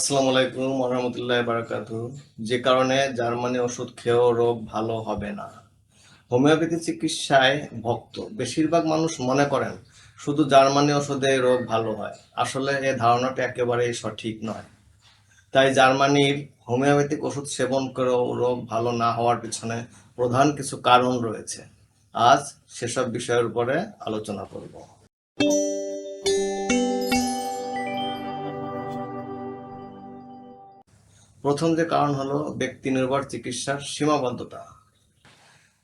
আসসালামু আলাইকুম রহমতুল্লাহ বারাকাতু। যে কারণে জার্মানি ওষুধ খেয়েও রোগ ভালো হবে না। হোমিওপ্যাথি চিকিৎসায় ভক্ত। বেশিরভাগ মানুষ মনে করেন, শুধু জার্মানি ওষুধে রোগ ভালো হয়। আসলে এ ধারণাটা একেবারেই সঠিক নয়। তাই জার্মানির হোমিওপ্যাথিক ওষুধ সেবন করেও রোগ ভালো না হওয়ার পিছনে প্রধান কিছু কারণ রয়েছে। আজ সেসব বিষয়ের উপরে আলোচনা করব। প্রথম যে কারণ হলো ব্যক্তি নির্ভর চিকিৎসার সীমাবদ্ধতা।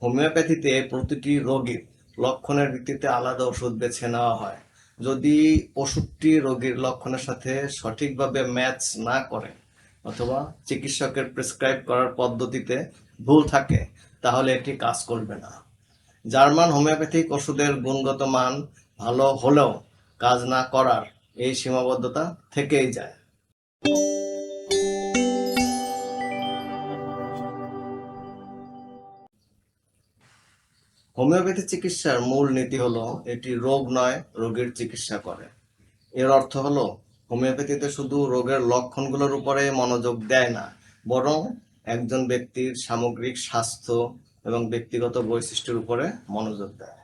হোমিওপ্যাথিতে প্রতিটি রোগীর লক্ষণের ভিত্তিতে আলাদা ওষুধ বেছে নেওয়া হয়। যদি ওষুধটি রোগীর লক্ষণের সাথে সঠিকভাবে ম্যাচ না করে অথবা চিকিৎসকের প্রেসক্রাইব করার পদ্ধতিতে ভুল থাকে, তাহলে এটি কাজ করবে না। জার্মান হোমিওপ্যাথিক ওষুধের গুণগত মান ভালো হলেও কাজ না করার এই সীমাবদ্ধতা থেকেই যায়। হোমিওপ্যাথি চিকিৎসার মূল নীতি হলো, এটি রোগ নয়, রোগের চিকিৎসা করে। এর অর্থ হলো, হোমিওপ্যাথিতে শুধু রোগের লক্ষণগুলোর উপরে মনোযোগ দেয় না, বরং একজন ব্যক্তির সামগ্রিক স্বাস্থ্য এবং ব্যক্তিগত বৈশিষ্ট্যের উপরে মনোযোগ দেয়।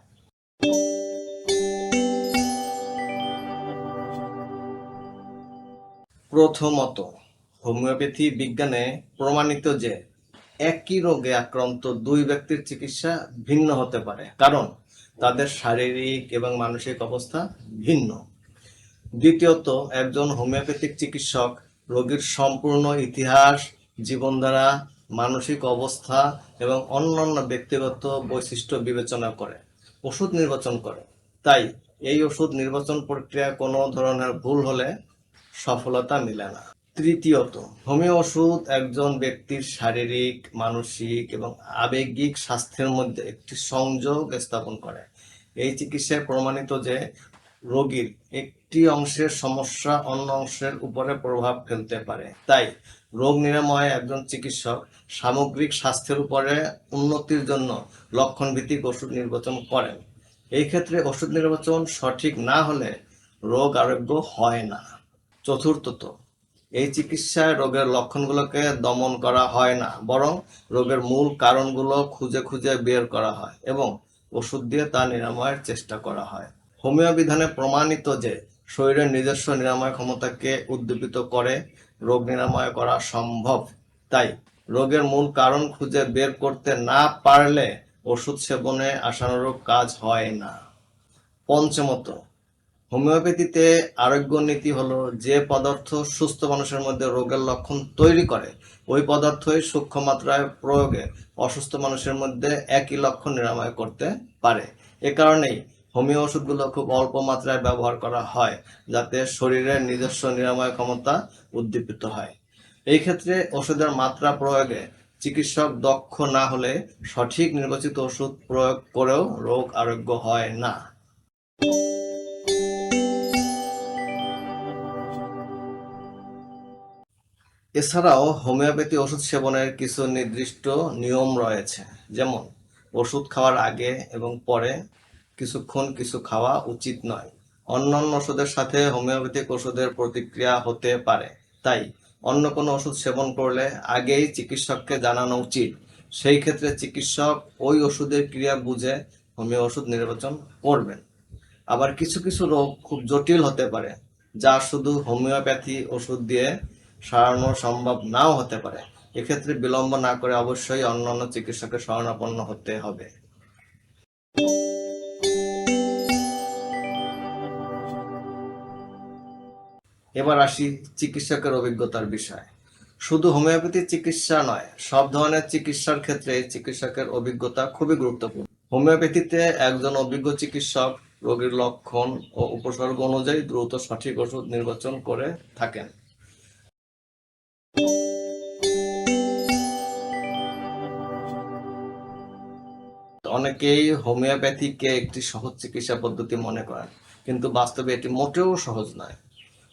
প্রথমত, হোমিওপ্যাথি বিজ্ঞানে প্রমাণিত যে একই রোগে আক্রান্ত দুই ব্যক্তির চিকিৎসা ভিন্ন হতে পারে। কারণ তাদের শারীরিক এবং মানসিক অবস্থা ভিন্ন। দ্বিতীয়ত, একজন হোমিওপ্যাথিক চিকিৎসক রোগীর সম্পূর্ণ ইতিহাস জীবনধারা মানসিক অবস্থা এবং অন্যান্য ব্যক্তিগত বৈশিষ্ট্য বিবেচনা করে, ওষুধ নির্বাচন করে। তাই এই ওষুধ নির্বাচন প্রক্রিয়ায় কোনো ধরনের ভুল হলে সফলতা মিলে না। তৃতীয়ত, হোমিও ওষুধ একজন ব্যক্তির শারীরিক, মানসিক এবং আবেগিক স্বাস্থ্যের মধ্যে একটি সংযোগ স্থাপন করে। এই চিকিৎসায় প্রমাণিত যে রোগীর একটি অংশের সমস্যা অন্য অংশের উপরে প্রভাব ফেলতে পারে। তাই রোগ নিরাময়ে একজন চিকিৎসক সামগ্রিক স্বাস্থ্যের উপরে উন্নতির জন্য লক্ষণ ভিত্তিক ওষুধ নির্বাচন করেন। এই ক্ষেত্রে ওষুধ নির্বাচন সঠিক না হলে রোগ আরোগ্য হয় না। চতুর্থত এই চিকিৎসায় রোগের লক্ষণগুলোকে দমন করা হয় না, বরং রোগের মূল কারণগুলো খুঁজে খুঁজে বের করা হয় এবং ওষুধ দিয়ে তা নিরাময়ের চেষ্টা করা হয়। হোমিও বিধানে প্রমাণিত যে শরীরের নিজস্ব নিরাময় ক্ষমতাকে উদ্দীপিত করে রোগ নিরাময় করা সম্ভব, তাই রোগের মূল কারণ খুঁজে বের করতে না পারলে ওষুধ সেবনে আশানুরূপ কাজ হয় না। পঞ্চমত হোমিওপ্যাথিতে আরোগ্য নীতি হলো যে পদার্থ সুস্থ মানুষের মধ্যে রোগের লক্ষণ তৈরি করে, ওই পদার্থই সূক্ষ্ম মাত্রায় প্রয়োগে অসুস্থ মানুষের মধ্যে একই লক্ষণ নিরাময় করতে পারে। এ কারণেই হোমিও ওষুধগুলো খুব অল্প মাত্রায় ব্যবহার করা হয়, যাতে শরীরের নিজস্ব নিরাময় ক্ষমতা উদ্দীপিত হয়। এই ক্ষেত্রে ওষুধের মাত্রা প্রয়োগে চিকিৎসক দক্ষ না হলে সঠিক নির্বাচিত ওষুধ প্রয়োগ করেও রোগ আরোগ্য হয় না। এছাড়াও হোমিওপ্যাথি ওষুধ সেবনের কিছু নির্দিষ্ট নিয়ম রয়েছে। যেমন, ওষুধ খাওয়ার আগে এবং পরে কিছুক্ষণ কিছু খাওয়া উচিত নয়। অন্যান্য ওষুধের সাথে হোমিওপ্যাথিক ওষুধের প্রতিক্রিয়া হতে পারে। তাই, অন্য কোনো ওষুধ সেবন করলে আগেই চিকিৎসককে জানানো উচিত। সেই ক্ষেত্রে চিকিৎসক ওই ওষুধের ক্রিয়া বুঝে হোমিও ওষুধ নির্বাচন করবেন। আবার কিছু কিছু রোগ খুব জটিল হতে পারে, যা শুধু হোমিওপ্যাথি ওষুধ দিয়ে সারানো সম্ভব নাও হতে পারে। এক্ষেত্রে বিলম্ব না করে অবশ্যই অন্যান্য চিকিৎসকের শরণাপন্ন হতে হবে। এবার আসি চিকিৎসকের অভিজ্ঞতার বিষয়। শুধু হোমিওপ্যাথি চিকিৎসা নয়, সব ধরনের চিকিৎসার ক্ষেত্রে চিকিৎসকের অভিজ্ঞতা খুবই গুরুত্বপূর্ণ। হোমিওপ্যাথিতে একজন অভিজ্ঞ চিকিৎসক রোগীর লক্ষণ ও উপসর্গ অনুযায়ী দ্রুত সঠিক ওষুধ নির্বাচন করে থাকেন। অনেকেই হোমিওপ্যাথিকে একটি সহজ চিকিৎসা পদ্ধতি মনে করেন, কিন্তু বাস্তবে এটি মোটেও সহজ নয়।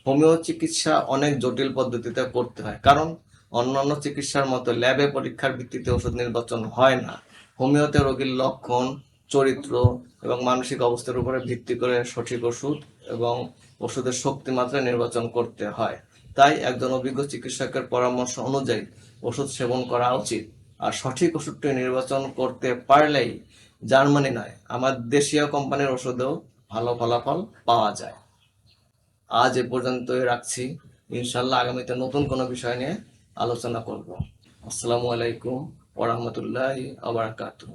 হোমিও চিকিৎসা অনেক জটিল পদ্ধতিতে করতে হয়, কারণ অন্যান্য চিকিৎসার মতো ল্যাবে পরীক্ষার ভিত্তিতে ওষুধ নির্বাচন হয় না। হোমিওতে রোগীর লক্ষণ, চরিত্র এবং মানসিক অবস্থার উপরে ভিত্তি করে সঠিক ওষুধ এবং ওষুধের শক্তি মাত্রা নির্বাচন করতে হয়। তাই একজন অভিজ্ঞ চিকিৎসকের পরামর্শ অনুযায়ী ওষুধ সেবন করা উচিত। আর সঠিক ওষুধটি নির্বাচন করতে পারলেই জার্মানি নয়, আমার দেশীয় কোম্পানির ওষুধেও ভালো ফলাফল পাওয়া যায়। আজ এ পর্যন্তই রাখছি। ইনশাল্লাহ আগামীতে নতুন কোনো বিষয় নিয়ে আলোচনা করব। আসসালামু আলাইকুম ওরহমতুল্লাহ আবরাকাতুহ